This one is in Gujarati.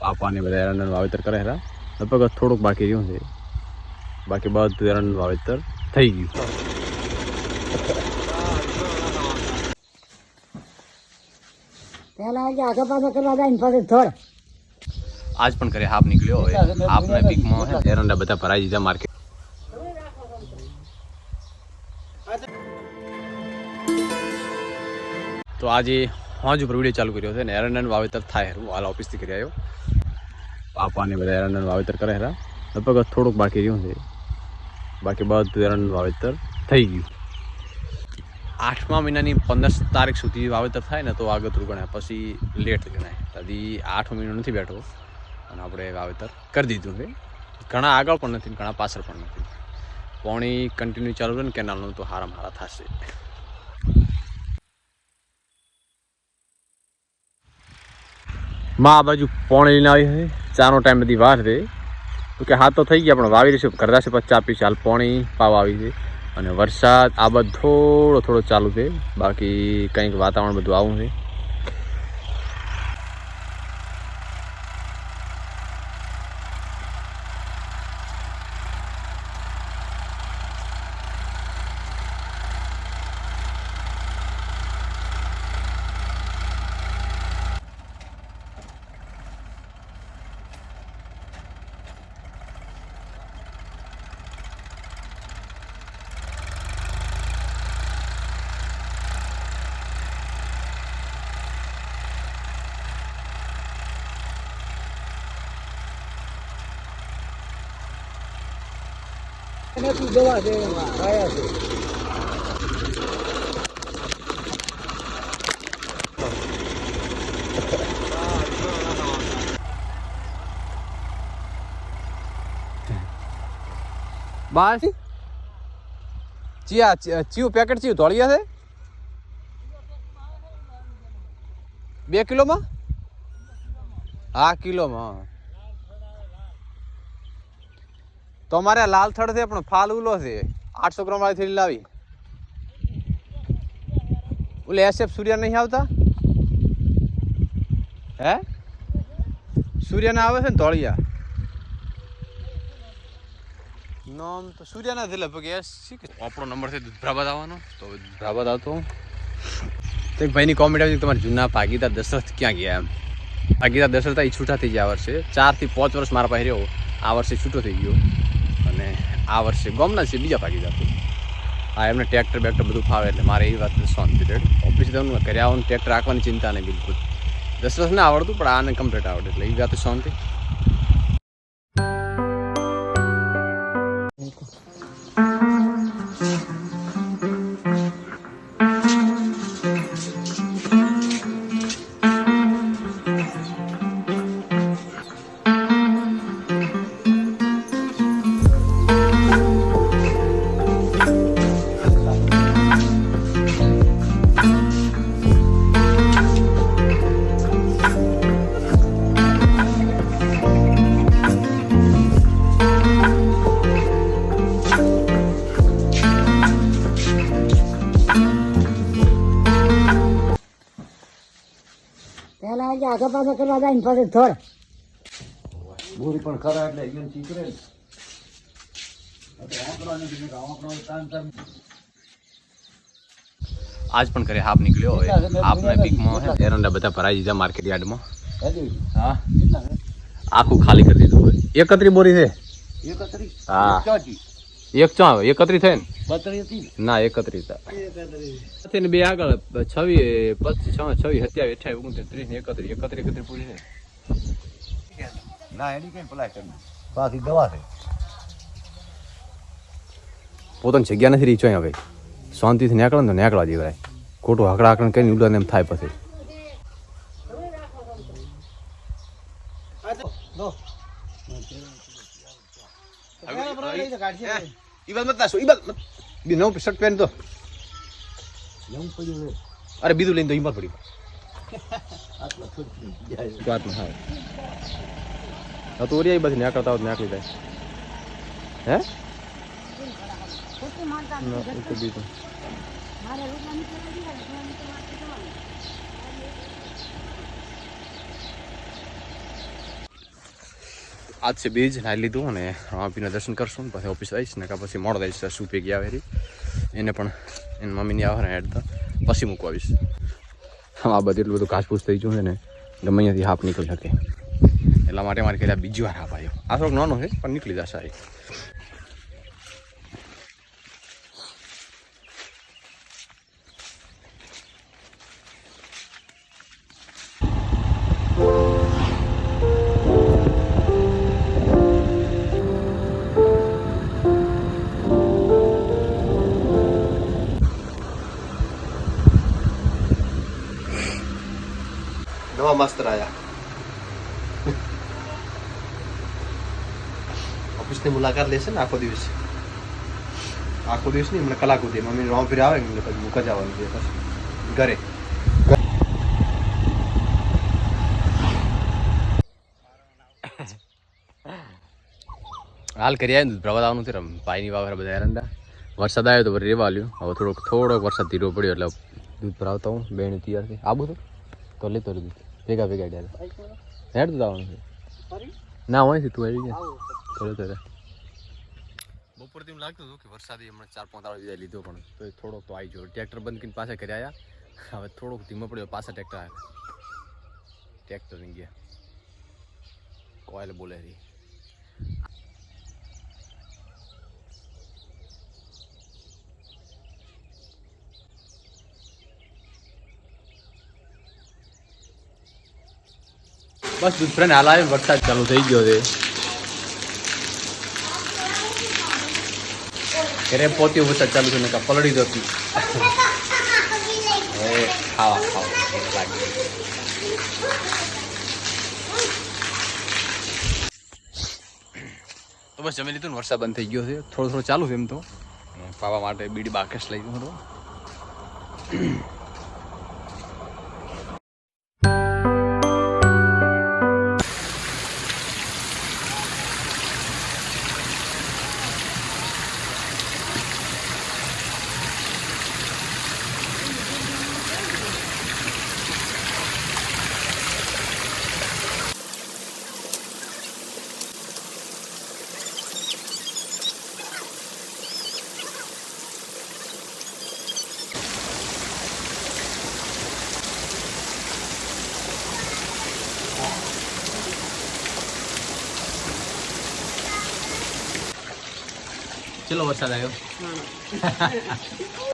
પાપાને બધા એરંડાનું વાવેતર કરે હતા લગભગ થોડુંક બાકી રહ્યું છે. બાકી બધું એરંડાનું વાવેતર થઈ ગયું. આજ પણ કરે હાફ નીકળ્યો હોય. હાફના પીકમાં એરંડા બધા ભરાઈ દીધા માર્કેટ. તો આજે હોજ ઉપર વીડિયો ચાલુ કર્યો છે ને એરંડાનું વાવેતર થાય હું. હાલ ઓફિસથી કરી આવ્યો. પાપાને બધા એરંડાનું વાવેતર કરે હતા લગભગ થોડુંક બાકી રહ્યું છે. બાકી બધું એરંડાનું વાવેતર થઈ ગયું. આઠમા મહિનાની પંદર તારીખ સુધી વાવેતર થાય ને તો આગતરું ગણાય. પછી લેટ ગણાય. હજી આઠમો મહિનો નથી બેઠો. અને આપણે વાવેતર કરી દીધું છે. ઘણા આગળ પણ નથી ઘણા પાછળ પણ નથી. પાણી કન્ટિન્યુ ચાલુ રહે ને કેનાલનું તો હારા હારા થશે. માં આ બાજુ પોણી લઈને આવી છે ચાનો ટાઈમ બધી વાર છે. તો કે હા તો થઈ ગયા, પણ વાવી રહીશું કરતા છે, પછી આપી હાલ પોણી, પાવ આવી છે. અને વરસાદ આ બધો થોડો થોડો ચાલુ છે. બાકી કંઈક વાતાવરણ બધું આવું છે. નથી, દવા છે. આયા છે. બસ. ચિયા, ચિયું પેકેટ ચિયું ધોળિયા છે? બે કિલોમાં? હા, કિલોમાં તો અમારે આ લાલ છે પણ ફાલ ઉલો છે. આઠસો ગ્રામ વાળી થેલી લાવી. ઓલે એસએફ સૂર્યા નહીં આવતા? હે? સૂર્યના આવે છે ને ધોળિયા? નામ તો સૂર્યના છે પગે શીખ આપણો નંબર છે દુધરાબાદ આવવાનો. તો દુધરાબાદ આવતો. તો એક ભાઈની કોમેન્ટ આવી તમારા જૂના ભાગીદાર દશરથ ક્યાં ગયા એમ. ભાગીદાર દશરથ એ છૂટા થઈ ગયા વર્ષે. ચારથી પાંચ વર્ષ મારા પાસે રહ્યો. આ વર્ષે છૂટો થઈ ગયો. આ વર્ષે ગમના છે, બીજા ભાગીદાર જતું. હા, એમને ટ્રેક્ટર બેક્ટર બધું ફાવે એટલે મારે એ વાત શાંતિ રેડ ઓફિસ તો કર્યા આવવાનું ટ્રેક્ટર રાખવાની ચિંતા નહીં, બિલકુલ. દશરથ ના આવડતું, પણ આને કમ્પ્લીટ આવડે એટલે એ વાત શાંતિ. પેલા આજે આગળ પાછળ કરવા જાય ને પછી થોડ બોરી પણ ખરા એટલે એકદમ ચીકરે આજ પણ કરે હાફ નીકળ્યો હોય. હાફના પીકમાં હોય ને એરંડા બધા ભરાઈ દીધા માર્કેટ યાર્ડમાં. હા આખું ખાલી કરી દીધું હોય. એકત્રી બોરી છે. એકત્રી હા. એક ચો એકત્રી થાય ને ને? એકત્રી હતા ને બે આગળ છવી પચીસ છ છવી સત્યાવીસ અઠાવીસ ઓગણત્રીસ ત્રીસ ને એકત્રી એકત્રી એકત્રી પૂરી થાય ના એની કઈ ભલાઈ બાકી દવા છે પોતાની જગ્યા નથી રીચો હવે શાંતિથી નીકળે ને તો નીકળવા જેવાય ખોટું હકડા હકડા કરીને ઉડાને એમ થાય પછી ઈ વાત મત નાખો, ઈ વાત મત- બી નવું શર્ટ પહેન તો નવું પડ્યું. અરે બીજું લઈને તો હિંમત પડી વાત ના જાય. હા હા તો ઓરિયા બધી નીકળતા હોત નીકળી જાય હે? ખોટી માનતા ના, એ તો બીજું મારે રૂપિયા નીકળવા દીધા ને થોડા નીકળવા દીધા ને. આજ છે બીજ નાહી લીધું અને રામાપીના દર્શન કરશું પછી ઓફિસ આવીશ ને કાં પછી મોડો દઈશ શું ભેગી આવે રી એને પણ એની મમ્મીની આવે ને હેડતા. પછી મૂકવા આવીશ. આ બધું એટલું બધું ઘાસપૂસ થઈ ગયું છે ને ગમે અહીંયાથી હાફ નીકળી શકે. એટલા માટે મારે કહેલા બીજી વાર હાફ આવ્યો આ થોડોક નાનો છે, પણ નીકળી જશે નવા માસ્તર આયા ઓફિસની મુલાકાત લેશે ને આખો દિવસ. આખો દિવસ નહીં, મને કલાક સુધી. મમ્મી રોમ ફીર આવે ને, પછી મૂકા આવવાનું છે પછી ઘરે. હાલ કરી આવ્યા પ્રવાદ આવવાનું છે ભાઈની વાવર બધા એરંડા. વરસાદ આવ્યો તો પછી રેવા લ્યો. હવે થોડોક થોડોક વરસાદ ધીરો પડ્યો એટલે દૂધ ભરાવતા હું બેન તૈયાર થઈ આબુ તો? તો લેતો દૂધ ભેગા ભેગા ડાયરે હેડ તો આવવાનું છે. ના હોય છે તું આવી ગયા. થોડે થોડે બપોરથી એમ લાગતું હતું કે વરસાદી હમણાં ચાર પાંચ દાડો વિદાય લીધો પણ તો થોડોક તો આવી ગયો. ટ્રેક્ટર બંધ કરીને પાછા ઘરે આવ્યા હવે થોડોક ધીમો પડ્યો પાછા ટ્રેક્ટર આવ્યા ટ્રેક્ટરની ગયા. કોયલ બોલે રહી બસ દૂધ હાલ આવે વરસાદ ચાલુ થઈ ગયો છે. ઘરે પોતી વરસાદ ચાલુ છે નકા પલળી જતી. ખાવા ખાવા તો બસ જમી લીધું ને, વરસાદ બંધ થઈ ગયો છે. થોડો થોડો ચાલુ છે એમ તો. પાવા માટે બીડી બાકસ લઈ ગયો હતો. ચલો વરસાદ આવ્યો.